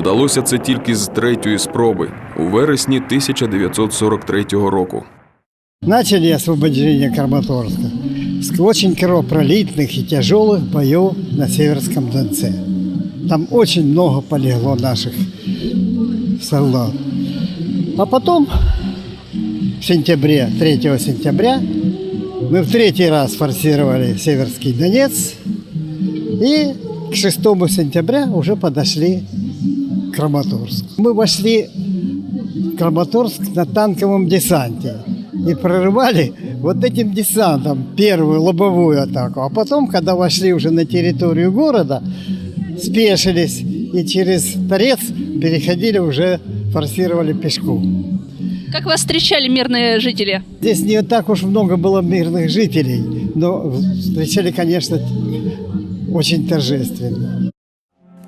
Вдалося це тільки з третьої спроби у вересні 1943 року. Начали освобождение Краматорска с очень кровопролитных и тяжелых боев на Северском Донце. Там очень много полегло наших солдат. А потом, в сентябре, 3 сентября, мы в третий раз форсировали Северский Донец и к 6 сентября уже подошли к Краматорску. Мы вошли в Краматорск на танковом десанте и прорывали вот этим десантом первую лобовую атаку. А потом, когда вошли уже на территорию города, спешились и через Торец переходили уже, форсировали пешком. Как вас встречали мирные жители? Здесь не так уж много было мирных жителей, но встречали, конечно, очень торжественно.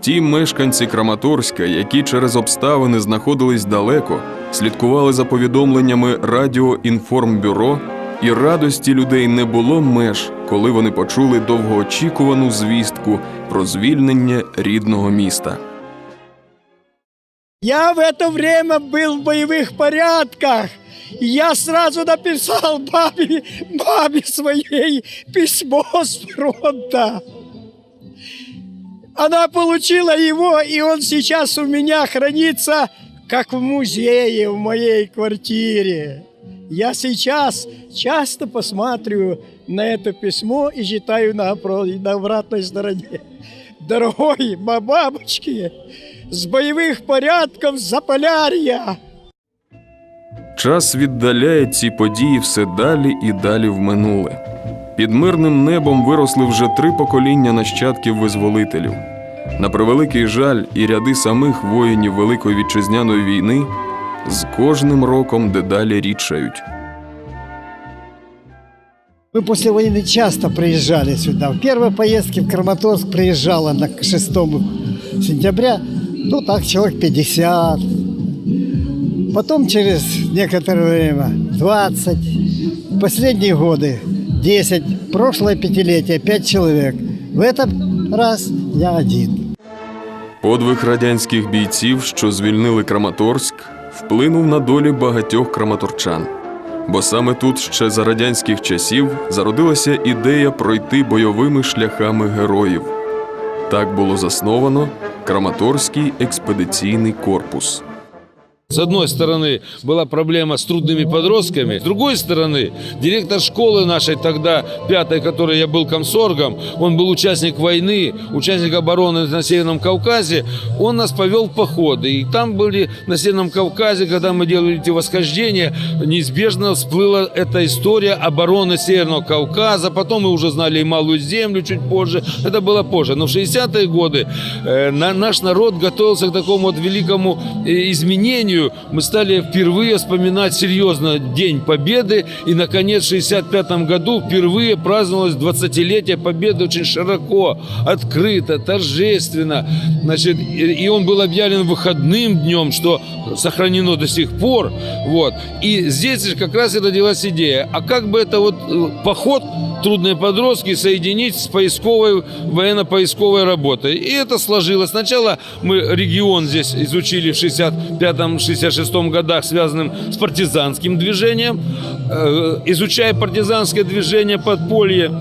Ті мешканці Краматорська, які через обставини знаходились далеко, слідкували за повідомленнями Радіоінформбюро, і радості людей не було меж, коли вони почули довгоочікувану звістку про звільнення рідного міста. Я в это время был в боевых порядках. И Я сразу написал бабе, бабе своей письмо с фронта. Она получила его, и он сейчас у меня хранится, как в музее в моей квартире. Я сейчас часто посматриваю на это письмо и читаю на, обро- на обратной стороне. Дорогой ба- бабочки, с боевых порядков Заполярья. Час віддаляє ці події все далі і далі в минуле. Під мирним небом виросли вже три покоління нащадків визволителів. На превеликий жаль, і ряди самих воїнів Великої вітчизняної війни з кожним роком дедалі рідшають. Мы после войны часто приезжали сюда. В первой поездке в Краматорск приезжала на 6 сентября, ну так, человек 50. Потом через некоторое время 20. Последние годы 10. Прошлое пятилетие 5 человек. В этот раз я один. Подвиг радянських бійців, що звільнили Краматорськ, вплинув на долі багатьох краматорчан. Бо саме тут ще за радянських часів зародилася ідея пройти бойовими шляхами героїв. Так було засновано Краматорський експедиційний корпус. С одной стороны была проблема с трудными подростками, с другой стороны директор школы нашей тогда, пятой, которой я был комсоргом, он был участник войны, участник обороны на Северном Кавказе, он нас повел в походы. И там были на Северном Кавказе, когда мы делали эти восхождения, неизбежно всплыла эта история обороны Северного Кавказа. Потом мы уже знали и Малую Землю чуть позже. Это было позже. Но в 60-е годы э, на- наш народ готовился к такому вот великому э, изменению. Мы стали впервые вспоминать серьезно День Победы. И, наконец, в 65 году впервые праздновалось 20-летие Победы очень широко, открыто, торжественно. Значит, и он был объявлен выходным днем, что сохранено до сих пор. Вот. И здесь же как раз и родилась идея. А как бы это вот э, поход трудные подростки соединить с поисковой, военно-поисковой работой. И это сложилось. Сначала мы регион здесь изучили в 65-66 годах, связанным с партизанским движением. Э, Изучая партизанское движение подполье,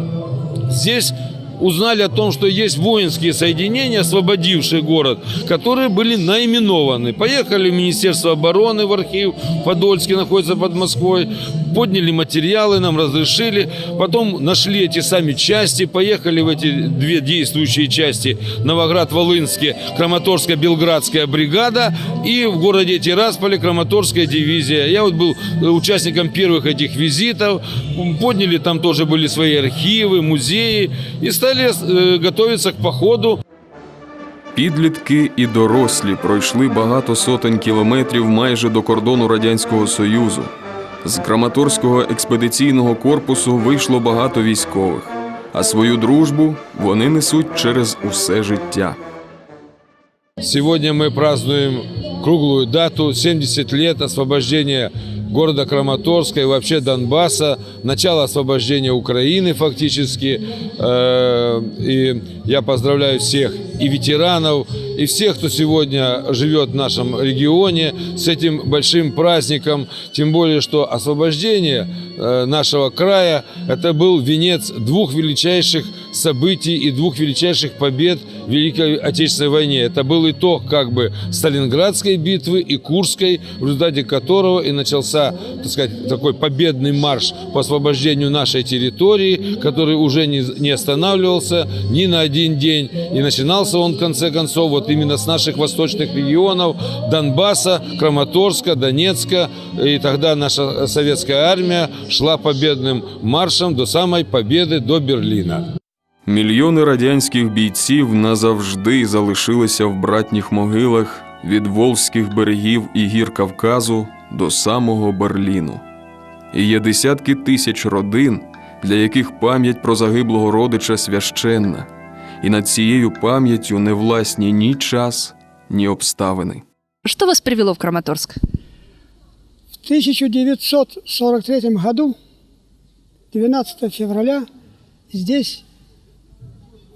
здесь узнали о том, что есть воинские соединения, освободившие город, которые были наименованы. Поехали в Министерство обороны в архив, Подольске находится под Москвой, подняли материалы, нам разрешили, потом нашли эти сами части, поехали в эти две действующие части, Новоград-Волынске, Краматорская, Белградская бригада и в городе Тирасполе Краматорская дивизия. Я вот был э, участником первых этих визитов, подняли там тоже были свои архивы, музеи и стали э, готовиться к походу. Підлітки і дорослі пройшли багато сотень кілометрів майже до кордону Радянського Союзу. З Краматорського експедиційного корпусу вийшло багато військових, а свою дружбу вони несуть через усе життя. Сегодня мы празднуем Круглую дату 70 лет освобождения города Краматорска и вообще Донбасса, начало освобождения Украины фактически. Э, И я поздравляю всех и ветеранов, и всех, кто сегодня живет в нашем регионе с этим большим праздником. Тем более, что освобождение э, нашего края – это был венец двух величайших событий и двух величайших побед в Великой Отечественной войне. Это был итог как бы Сталинградской битвы и Курской, в результате которого и начался, так сказать, такой победный марш по освобождению нашей территории, который уже не, не останавливался ни на один день. И начинался он, в конце концов, вот именно с наших восточных регионов, Донбасса, Краматорска, Донецка. И тогда наша советская армия шла победным маршем до самой победы, до Берліна. Мільйони радянських бійців назавжди залишилися в братніх могилах від Волзьких берегів і гір Кавказу до самого Берліну. І є десятки тисяч родин, для яких пам'ять про загиблого родича священна, і над цією пам'яттю не власні ні час, ні обставини. Что вас привело в Краматорск? В 1943 году, 12 февраля, здесь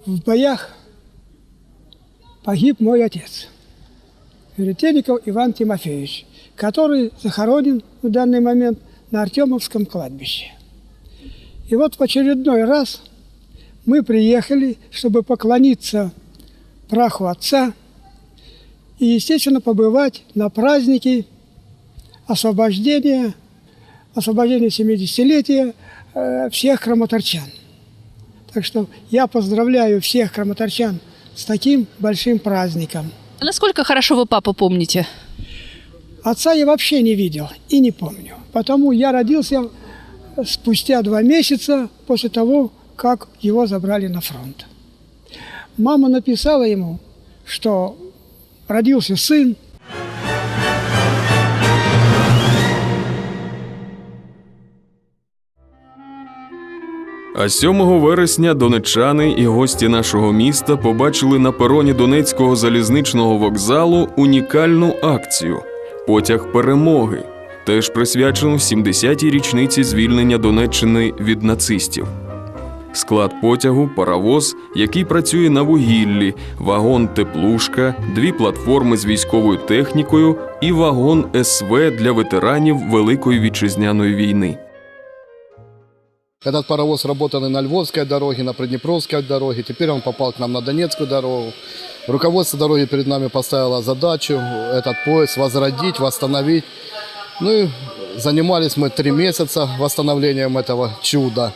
в боях погиб мой отец, Веретенников Иван Тимофеевич, который захоронен в данный момент на Артемовском кладбище. И вот в очередной раз мы приехали, чтобы поклониться праху отца и, естественно, побывать на празднике освобождения, освобождения 70-летия э, всех краматорчан. Так что я поздравляю всех краматорчан с таким большим праздником. А Насколько хорошо вы папу помните? Отца я вообще не видел и не помню. Потому я родился спустя два месяца после того, как его забрали на фронт. Мама написала ему, что родился сын, А 7 вересня донечани і гості нашого міста побачили на пероні Донецького залізничного вокзалу унікальну акцію Потяг перемоги, теж присвячену 70-й річниці звільнення Донеччини від нацистів Склад потягу паровоз, який працює на вугіллі, вагон теплушка, дві платформи з військовою технікою і вагон СВ для ветеранів Великої вітчизняної війни. Этот паровоз работал и на Львовской дороге, на Приднепровской дороге. Теперь он попал к нам на Донецкую дорогу. Руководство дороги перед нами поставило задачу этот поезд возродить, восстановить. Ну и занимались мы три месяца восстановлением этого чуда.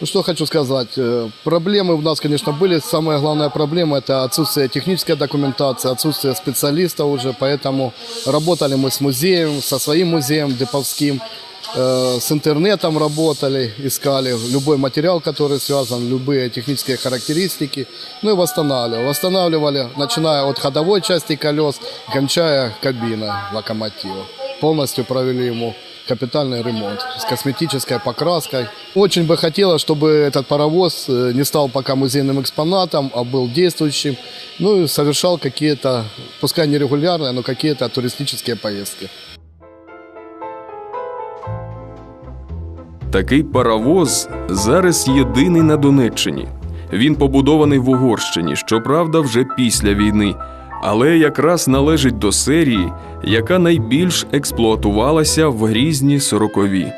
Ну, что хочу сказать. э, Проблемы у нас, конечно, были. Самая главная проблема – это отсутствие технической документации, отсутствие специалистов уже. Поэтому работали мы с музеем, со своим музеем Деповским, э, с интернетом работали, искали любой материал, который связан, любые технические характеристики. Ну и восстанавливали. Восстанавливали, начиная от ходовой части колес, кончая кабиной локомотива. Полностью провели ему капитальный ремонт с косметической покраской. Очень бы хотелось, чтобы этот паровоз э, не стал пока музейным экспонатом, а был действующим, ну и совершал какие-то, пускай не регулярные, но какие-то туристические поездки. Такий паровоз зараз єдиний на Донеччині. Він побудований в Угорщині, щоправда, вже після війни, але якраз належить до серії, яка найбільш експлуатувалася в грізні сорокові.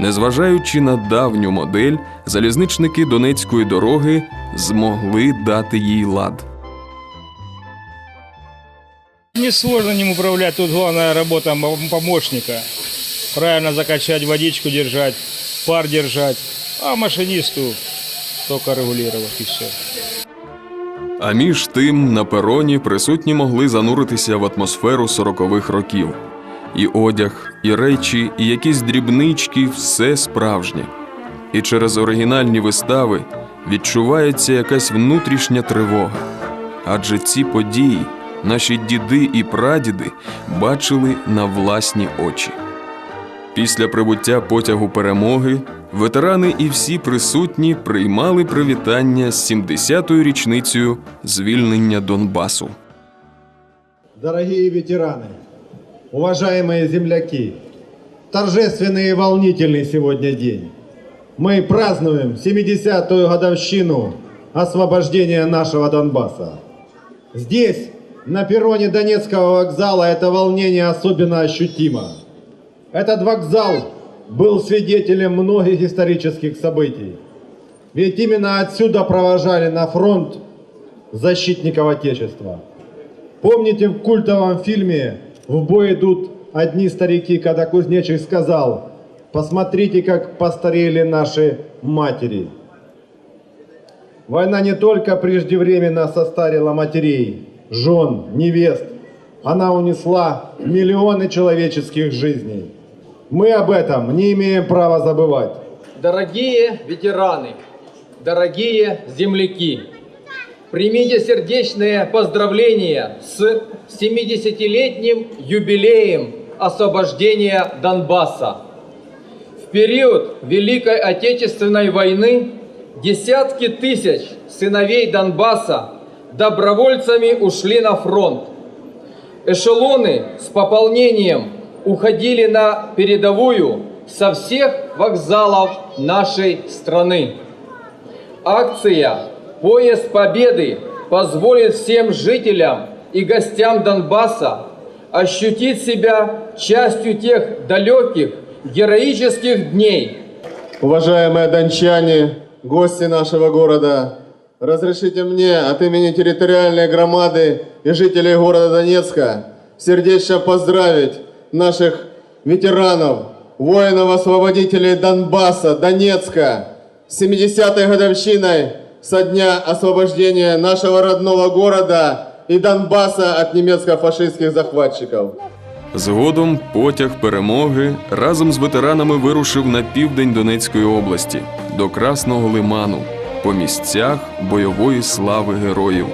Незважаючи на давню модель, залізничники Донецької дороги змогли дати їй лад. Несложно ним управлять, тут главная работа м- помощника. Правильно закачать, водичку держать, пар держать, а машинисту только регулировать и все. А між тим на пероні присутні могли зануритися в атмосферу сорокових років. І одяг, і речі, і якісь дрібнички все справжнє. І через оригінальні вистави відчувається якась внутрішня тривога. Адже ці події наші діди і прадіди бачили на власні очі. Після прибуття потягу перемоги ветерани і всі присутні приймали привітання з 70-ю річницею звільнення Донбасу. Дорогие ветераны, уважаемые земляки, торжественный и волнительный сегодня день. Мы празднуем 70-ю годовщину освобождения нашего Донбасса. Здесь, на перроне Донецкого вокзала, это волнение особенно ощутимо. Этот вокзал был свидетелем многих исторических событий. Ведь именно отсюда провожали на фронт защитников Отечества. Помните в культовом фильме «В бой идут одни старики», когда Кузнечик сказал «Посмотрите, как постарели наши матери». Война не только преждевременно состарила матерей, жен, невест. Она унесла миллионы человеческих жизней. Мы об этом не имеем права забывать. Дорогие ветераны, дорогие земляки, примите сердечные поздравления с 70-летним юбилеем освобождения Донбасса. В период Великой Отечественной войны десятки тысяч сыновей Донбасса добровольцами ушли на фронт. Эшелоны с пополнением уходили на передовую со всех вокзалов нашей страны. Акция «Поезд Победы» позволит всем жителям и гостям Донбасса ощутить себя частью тех далеких героических дней, Уважаемые дончане, гости нашего города, разрешите мне от имени территориальной громады и жителей города Донецка сердечно поздравить наших ветеранов, воинов-освободителей Донбасса, Донецка с 70-й годовщиной со дня освобождения нашего родного города и Донбасса от немецко-фашистских захватчиков. Згодом потяг перемоги разом з ветеранами вирушив на південь Донецької області до Красного Лиману по місцях бойової слави героїв.